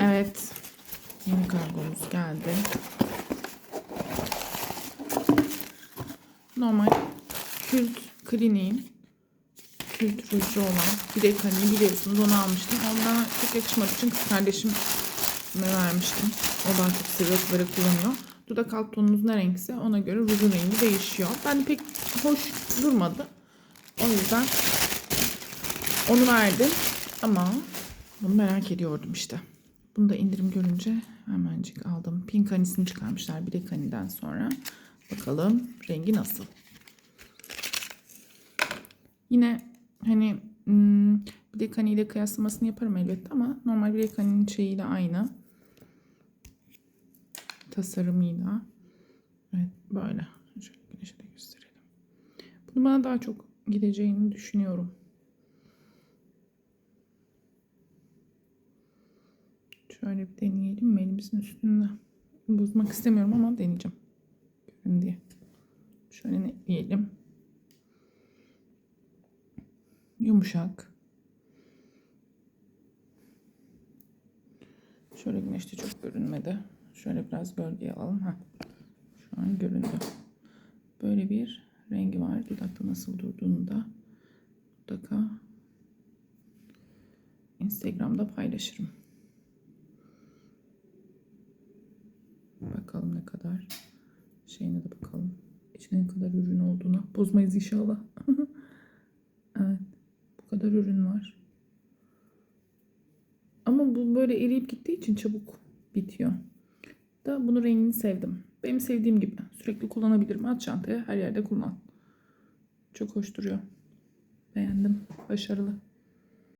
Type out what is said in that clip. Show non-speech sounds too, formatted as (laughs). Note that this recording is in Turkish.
Evet. Yeni kargomuz geldi. Normal kült kliniğin kült ruju olan bilek hani biliyorsunuz onu almıştım. Ondan çok yakışmadığı için kız kardeşime vermiştim. O daha çok seviyor kullanıyor. Dudak alt tonunuz ne renkse ona göre rujun rengi değişiyor. Ben pek hoş durmadı. O yüzden onu verdim. Ama bunu merak ediyordum işte. Bunu da indirim görünce hemencik aldım. Pink hanisini çıkarmışlar bilek haniden sonra. Bakalım rengi nasıl. Yine hani hmm, bilek haniyle kıyaslamasını yaparım elbette ama normal bilek haninin şeyiyle aynı. Tasarımıyla. Evet böyle. Şöyle güneşe de gösterelim. Bunu bana daha çok gideceğini düşünüyorum. Şöyle bir deneyelim mi elimizin üstünde. Bozmak istemiyorum ama deneyeceğim. Görün diye. Şöyle netleyelim. Yumuşak. Şöyle güneşte çok görünmedi. Şöyle biraz gölgeye alalım. Heh. Şu an göründü. Böyle bir rengi var. Dudakta nasıl durduğunu da mutlaka Instagram'da paylaşırım. Bakalım ne kadar şeyine de bakalım. İçine ne kadar ürün olduğuna. Bozmayız inşallah. (laughs) evet. Bu kadar ürün var. Ama bu böyle eriyip gittiği için çabuk bitiyor. Da bunu rengini sevdim. Benim sevdiğim gibi. Sürekli kullanabilirim. At çantaya her yerde kullan. Çok hoş duruyor. Beğendim. Başarılı.